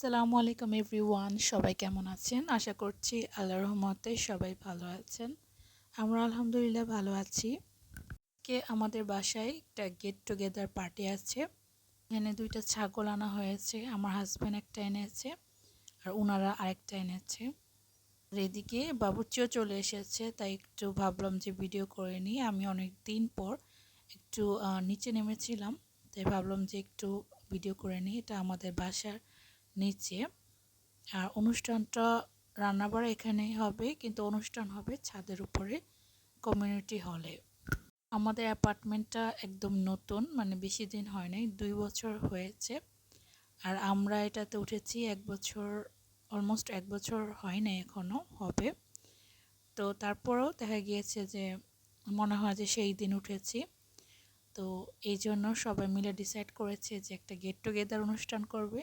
আসসালামু আলাইকুম এভরিওয়ান, সবাই কেমন আছেন? আশা করছি আল্লাহর রহমতে সবাই ভালো আছেন। আমরা আলহামদুলিল্লাহ ভালো আছি। কে আমাদের বাসায় একটা গেট টুগেদার পার্টি আছে। এখানে দুইটা ছাগল আনা হয়েছে, আমার হাজব্যান্ড একটা এনেছে, আর ওনারা আরেকটা এনেছে। আর এদিকে বাবুর্চিও চলে এসেছে, তাই একটু ভাবলাম যে ভিডিও করে নিই। আমি অনেক দিন পর একটু নিচে নেমেছিলাম, তাই ভাবলাম যে একটু ভিডিও করে নিই। এটা আমাদের বাসার নিচে। আর অনুষ্ঠানটা রান্নাবার এখানেই হবে, কিন্তু অনুষ্ঠান হবে ছাদের উপরে, কমিউনিটি হলে। আমাদের অ্যাপার্টমেন্টটা একদম নতুন মানে বেশি দিন হয় নাই, দুই বছর হয়েছে। আর আমরা এটাতে উঠেছি এক বছর অলমোস্ট এক বছর হয় নাই এখনও হবে। তো তারপরেও দেখা গিয়েছে যে, মনে হয় যে সেই দিন উঠেছি। তো এই জন্য সবাই মিলে ডিসাইড করেছে যে একটা গেট টুগেদার অনুষ্ঠান করবে।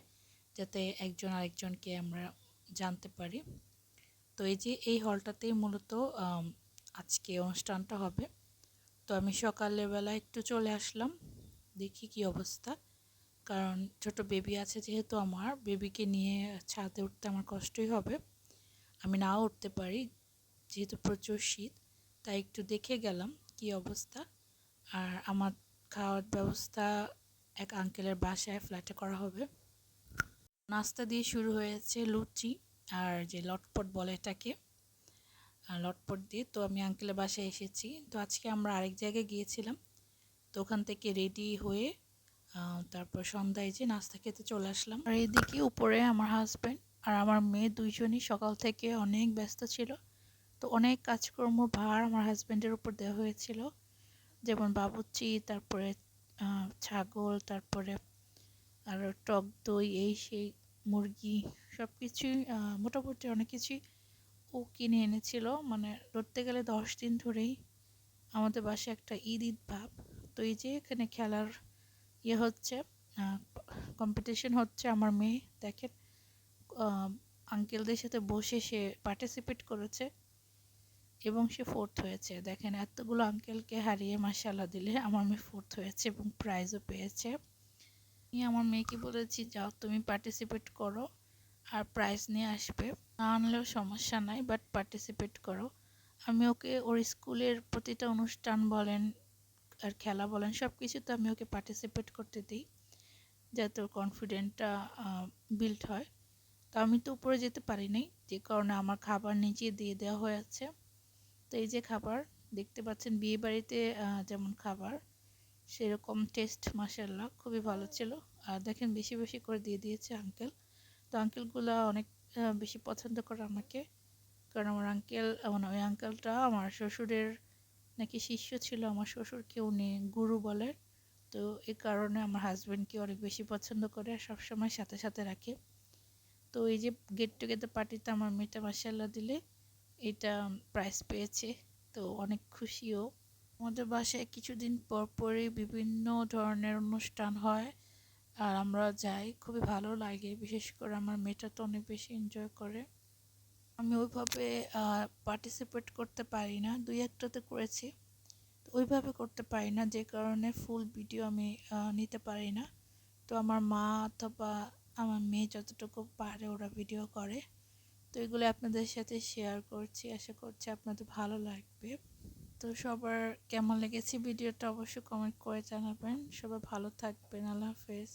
যাতে একজন আরেকজনকে আমরা জানতে পারি। তো এই যে, এই হলটাতেই মূলত আজকে অনুষ্ঠানটা হবে। তো আমি সকালবেলা একটু চলে আসলাম, দেখি কি অবস্থা। কারণ ছোট বেবি আছে যেহেতু আমার, বেবিকে নিয়ে ছাদে উঠতে আমার কষ্টই হবে। আমি নাও উঠতে পারি, যেহেতু প্রচুর শীত, তাই একটু দেখে গেলাম কি অবস্থা। আর আমার খাওয়ার ব্যবস্থা এক আঙ্কেলের বাসায় ফ্ল্যাটে করা হবে। নাস্তা দিয়ে শুরু হয়েছে লুচি আর যে লটপট বলে এটাকে লটপট দিয়ে। তো আমি আঙ্কেলের বাসায় এসেছি। তো আজকে আমরা আরেক জায়গায় গিয়েছিলাম। তো ওখান থেকে রেডি হয়ে তারপর সন্ধ্যায় যে নাস্তা খেতে চলে আসলাম। আর এদিকে উপরে আমার হাজব্যান্ড আর আমার মেয়ে দুইজনই সকাল থেকে অনেক ব্যস্ত ছিল। তো অনেক কাজকর্ম, ভার আমার হাজব্যান্ডের উপর দেওয়া হয়েছিল। যেমন বাবুচি তারপরে ছাগল, তারপরে আর টক দই, এই সেই মুরগি সব কিছুই মোটামুটি অনেক কিছুই ও কিনে এনেছিল। মানে ধরতে গেলে দশ দিন ধরেই আমাদের বাসায় একটা ঈদ ঈদ ভাব। তো এই যে এখানে খেলার ইয়ে হচ্ছে কম্পিটিশন হচ্ছে আমার মেয়ে। দেখেন আঙ্কেলদের সাথে বসে সে পার্টিসিপেট করেছে এবং সে ফোর্থ হয়েছে। দেখেন, এতগুলো আঙ্কেলকে হারিয়ে মাসাল্লাহ দিলে আমার মেয়ে ফোর্থ হয়েছে এবং প্রাইজও পেয়েছে। আমার মেয়েকে বলেছি, যাও তুমি পার্টিসিপেট করো আর প্রাইজ নিয়ে আসবে। না আনলেও সমস্যা নাই বাট পার্টিসিপেট করো। আমি ওকে, ওর স্কুলের প্রতিটা অনুষ্ঠান বলেন আর খেলা বলেন সব কিছুতে আমি ওকে পার্টিসিপেট করতে দিই, যাতে ওর কনফিডেন্টটা বিল্ড হয়। তো আমি তো উপরে যেতে পারি নাই, যে কারণে আমার খাবার নিচে দিয়ে দেওয়া হয়েছে তো এই যে খাবার, দেখতে পাচ্ছেন বিয়ে বাড়িতে যেমন খাবার সেরকম টেস্ট মাসাল্লাহ খুবই ভালো ছিল। আর দেখেন, বেশি বেশি করে দিয়ে দিয়েছে আঙ্কেল তো আঙ্কেলগুলো অনেক বেশি পছন্দ করে আমাকে। কারণ আমার আঙ্কেল মানে ওই আঙ্কেলটা আমার শ্বশুরের নাকি শিষ্য ছিল, আমার শ্বশুরকে উনি গুরু বলে। তো এই কারণে আমার হাজব্যান্ডকে অনেক বেশি পছন্দ করে আর সবসময় সাথে সাথে রাখে। তো এই যে গেট টুগেদার পার্টিতে আমার মেয়েটা মাসাল্লাহ দিলে, এটা প্রাইজ পেয়েছে। তো অনেক খুশিও। আমাদের বাসায় কিছুদিন পর পরই বিভিন্ন ধরনের অনুষ্ঠান হয় আর আমরা যাই। খুবই ভালো লাগে, বিশেষ করে আমার মেয়েটা তো অনেক বেশি এনজয় করে। আমি ওইভাবে পার্টিসিপেট করতে পারি না, দুই একটাতে করেছি। তো ওইভাবে করতে পারি না, যে কারণে ফুল ভিডিও আমি নিতে পারি না। তো আমার মা অথবা আমার মেয়ে যতটুকু পারে ওরা ভিডিও করে। তো এগুলো আপনাদের সাথে শেয়ার করছি, আশা করছি আপনাদের ভালো লাগবে। তো সবার কেমন লেগেছে ভিডিওটা অবশ্যই কমেন্ট করে জানাবেন। সবাই ভালো থাকবেন আল্লাহ হাফেজ।